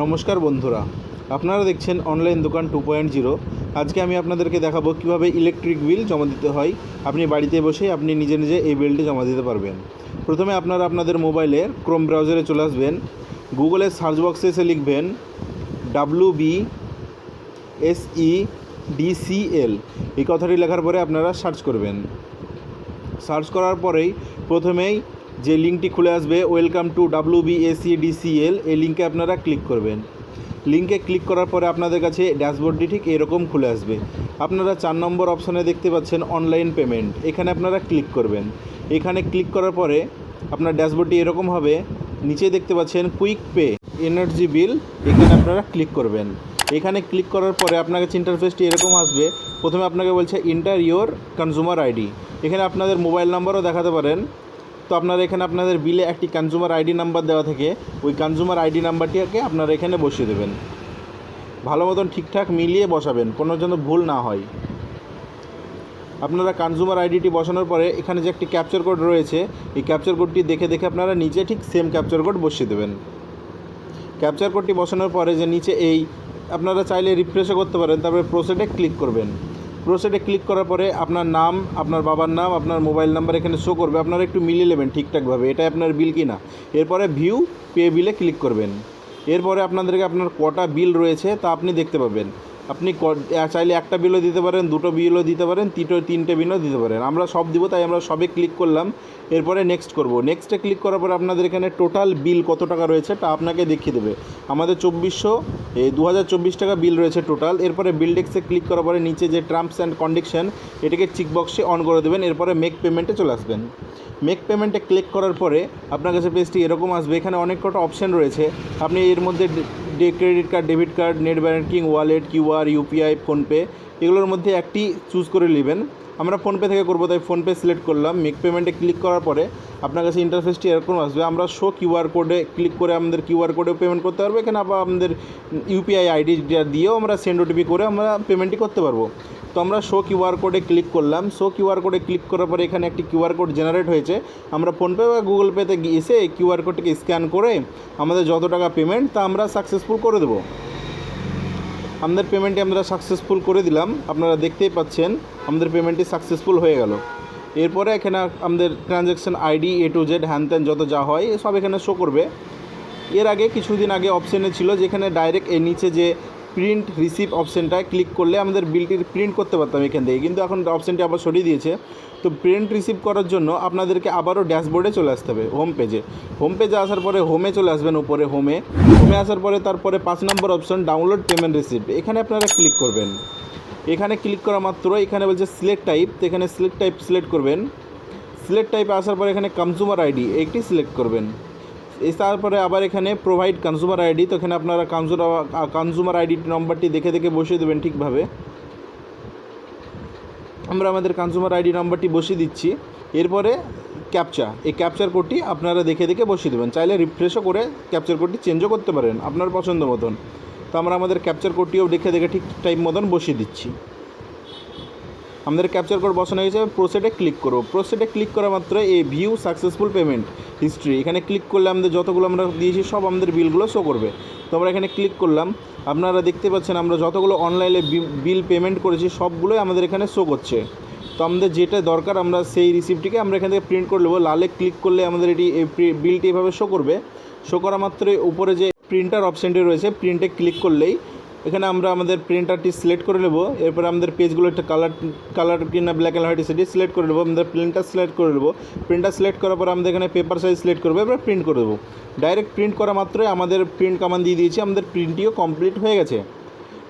নমস্কার বন্ধুরা, আপনারা দেখছেন অনলাইন দোকান টু পয়েন্ট জিরো আজকে আমি আপনাদেরকে দেখাবো কীভাবে ইলেকট্রিক বিল জমা দিতে হয়। আপনি বাড়িতে বসেই আপনি নিজে নিজে এই বিলটি জমা দিতে পারবেন। প্রথমে আপনারা আপনাদের মোবাইলে ক্রোম ব্রাউজারে চলে আসবেন। গুগলের সার্চ বক্সে এসে লিখবেন W B S E D C L এই কথাটি লেখার পরে আপনারা সার্চ করবেন। সার্চ করার পরেই প্রথমেই যে লিঙ্কটি খুলে আসবে ওয়েলকাম টু ডাব্লু বিএসিডিসিএল এই লিঙ্কে আপনারা ক্লিক করবেন। লিঙ্কে ক্লিক করার পরে আপনাদের কাছে ড্যাশবোর্ডটি ঠিক এরকম খুলে আসবে। আপনারা চার নম্বর অপশানে দেখতে পাচ্ছেন অনলাইন পেমেন্ট এখানে আপনারা ক্লিক করবেন। এখানে ক্লিক করার পরে আপনার ড্যাশবোর্ডটি এরকম হবে, নিচে দেখতে পাচ্ছেন কুইক পে এনার্জি বিল এখানে আপনারা ক্লিক করবেন। এখানে ক্লিক করার পরে আপনার কাছে ইন্টারফেসটি এরকম আসবে, প্রথমে আপনাকে বলছে ইন্টার ইয়োর কনজিউমার আইডি এখানে আপনাদের মোবাইল নাম্বারও দেখাতে পারেন। তো আপনারা এখানে আপনাদের বিলে একটি কনজিউমার আইডি নাম্বার দেওয়া থেকে। ওই কনজিউমার আইডি নাম্বারটিকে আপনারা এখানে বসিয়ে দেবেন। ভালো মতন ঠিকঠাক মিলিয়ে বসাবেন, কোনো যেন ভুল না হয়। আপনারা কনজিউমার আইডিটি বসানোর পরে এখানে যে একটি ক্যাপচার কোড রয়েছে, এই ক্যাপচার কোডটি দেখে দেখে আপনারা নিচে ঠিক সেম ক্যাপচার কোড বসিয়ে দেবেন। ক্যাপচার কোডটি বসানোর পরে যে নিচে এই, আপনারা চাইলে রিফ্রেশও করতে পারেন, তারপরে প্রোসেডে ক্লিক করবেন। প্রোসেডে ক্লিক করার পরে আপনার নাম, আপনার বাবার নাম, আপনার মোবাইল নাম্বার এখানে শো করবে। আপনারা একটু মিলিয়ে নেবেন ঠিকঠাকভাবে এটা আপনার বিল কি না এরপরে ভিউ পে বিলে ক্লিক করবেন। এরপরে আপনাদেরকে আপনার কটা বিল রয়েছে তা আপনি দেখতে পাবেন। আপনি চাইলে একটা বিলও দিতে পারেন, দুটো বিলও দিতে পারেন তিনটো তিনটে বিলও দিতে পারেন। আমরা সব দিব, তাই আমরা সবে ক্লিক করলাম। এরপরে নেক্সট করব। নেক্সটে ক্লিক করার পরে আপনাদের এখানে টোটাল বিল কত টাকা রয়েছে তা আপনাকে দেখিয়ে দেবে। আমাদের চব্বিশশো এই দু হাজার চব্বিশ টাকা বিল রয়েছে টোটাল। এরপরে বিল ডেক্সে ক্লিক করার পরে নিচে যে টার্মস অ্যান্ড কন্ডিশন, এটাকে চিকবক্সে অন করে দেবেন। এরপরে মেক পেমেন্টে চলে আসবেন। মেক পেমেন্টে ক্লিক করার পরে আপনার কাছে পেজটি এরকম আসবে। এখানে অনেক কটা অপশান রয়েছে। আপনি এর মধ্যে credit card, debit card, net banking wallet QR UPI PhonePe এগুলোর মধ্যে একটি চুজ করে নেবেন। আমরা ফোনপে থেকে করব, তাই ফোনপে সিলেক্ট করলাম। মেক পেমেন্টে ক্লিক করার পরে আপনার কাছে ইন্টারফেসটি এরকম আসবে। আমরা শো কিউআর কোডে ক্লিক করে আমাদের কিউআর কোডে পেমেন্ট করতে পারব। এখানে আবার আমাদের ইউপিআই আইডি দিয়েও আমরা সেন্ড ওটিপি করে আমরা পেমেন্টটি করতে পারব। তো আমরা শো কিউআর কোডে ক্লিক করলাম। শো কিউআর কোডে ক্লিক করার পরে এখানে একটি কিউআর কোড জেনারেট হয়েছে। আমরা ফোনপে বা গুগল পেতে এসে কিউআর কোডটিকে স্ক্যান করে আমাদের যত টাকা পেমেন্ট তা আমরা সাকসেসফুল করে দেবো। আমাদের পেমেন্টটি আমরা সাকসেসফুল করে দিলাম। আপনারা দেখতেই পাচ্ছেন, আমাদের পেমেন্টটি সাকসেসফুল হয়ে গেল। এরপরে এখানে আমাদের transaction ID A to Z হ্যান ত্যান যত যা হয়, সব এখানে শো করবে। এর আগে কিছুদিন আগে অপশানে ছিল যেখানে ডাইরেক্ট এর নিচে যে প্রিন্ট রিসিভ অপশানটায় ক্লিক করলে আমাদের বিলটির প্রিন্ট করতে পারতাম এখান থেকে। কিন্তু এখন অপশানটি আবার সরিয়ে দিয়েছে। তো প্রিন্ট রিসিভ করার জন্য আপনাদেরকে আবারও ড্যাশবোর্ডে চলে আসতে হবে হোম পেজে হোম পেজে আসার পরে হোমে চলে আসবেন উপরে হোমে হোমে আসার পরে তারপরে পাঁচ নম্বর অপশন ডাউনলোড পেমেন্ট রিসিপ্ট এখানে আপনারা ক্লিক করবেন। এখানে ক্লিক করা মাত্র এখানে বলছে সিলেক্ট টাইপ তো এখানে সিলেক্ট টাইপ সিলেক্ট করবেন। সিলেক্ট টাইপে আসার পরে এখানে কনজিউমার আইডি একটি সিলেক্ট করবেন। তারপরে আবার এখানে প্রোভাইড কনজিউমার আইডি তো এখানে আপনারা কনজিউমার কনজিউমার আইডি নম্বরটি দেখে দেখে বসিয়ে দেবেন ঠিকভাবে। আমরা আমাদের কনজিউমার আইডি নাম্বারটি বসিয়ে দিচ্ছি। এরপরে ক্যাপচা এই ক্যাপচার কোডটি আপনারা দেখে দেখে বসিয়ে দেবেন। চাইলে রিফ্রেশও করে ক্যাপচার কোডটি চেঞ্জও করতে পারেন, আপনার পছন্দ মতন। তো আমরা আমাদের ক্যাপচার কোডটিও দেখে দেখে ঠিক টাইম মতন বসিয়ে দিচ্ছি। আমাদের ক্যাপচার কোড বসানো হয়েছে প্রোসেডে ক্লিক করব। প্রোসেডে ক্লিক করা মাত্র এই ভিউ সাকসেসফুল পেমেন্ট হিস্ট্রি এখানে ক্লিক করলে আমাদের যতগুলো আমরা দিয়েছি, সব আমাদের বিলগুলো শো করবে। তো আমরা এখানে ক্লিক করলাম। আপনারা দেখতে পাচ্ছেন আমরা যতগুলো অনলাইনে বিল পেমেন্ট করেছি, সবগুলোই আমাদের এখানে শো করছে। তো আমাদের যেটা দরকার, আমরা সেই রিসিপ্টটিকে আমরা এখান থেকে প্রিন্ট করে নেব। লালে ক্লিক করলে আমাদের এটি বিলটি এভাবে শো করবে। শো করা মাত্রই উপরে যে প্রিন্টার অপশানটি রয়েছে প্রিন্টে ক্লিক করলেই এখানে আমরা আমাদের প্রিন্টারটি সিলেক্ট করে নেব। এরপরে আমাদের পেজগুলো একটা কালার কালার কিনা ব্ল্যাক অ্যান্ড হোয়াইট সেটি সিলেক্ট করে নেব। আমাদের প্রিন্টার সিলেক্ট করে নেব। প্রিন্টার সিলেক্ট করার পর আমাদের এখানে পেপার সাইজ সিলেক্ট করব। এবার প্রিন্ট করে দেবো। ডাইরেক্ট প্রিন্ট করা মাত্রই আমাদের প্রিন্ট কামান দিয়ে দিয়েছি। আমাদের প্রিন্টটিও কমপ্লিট হয়ে গেছে।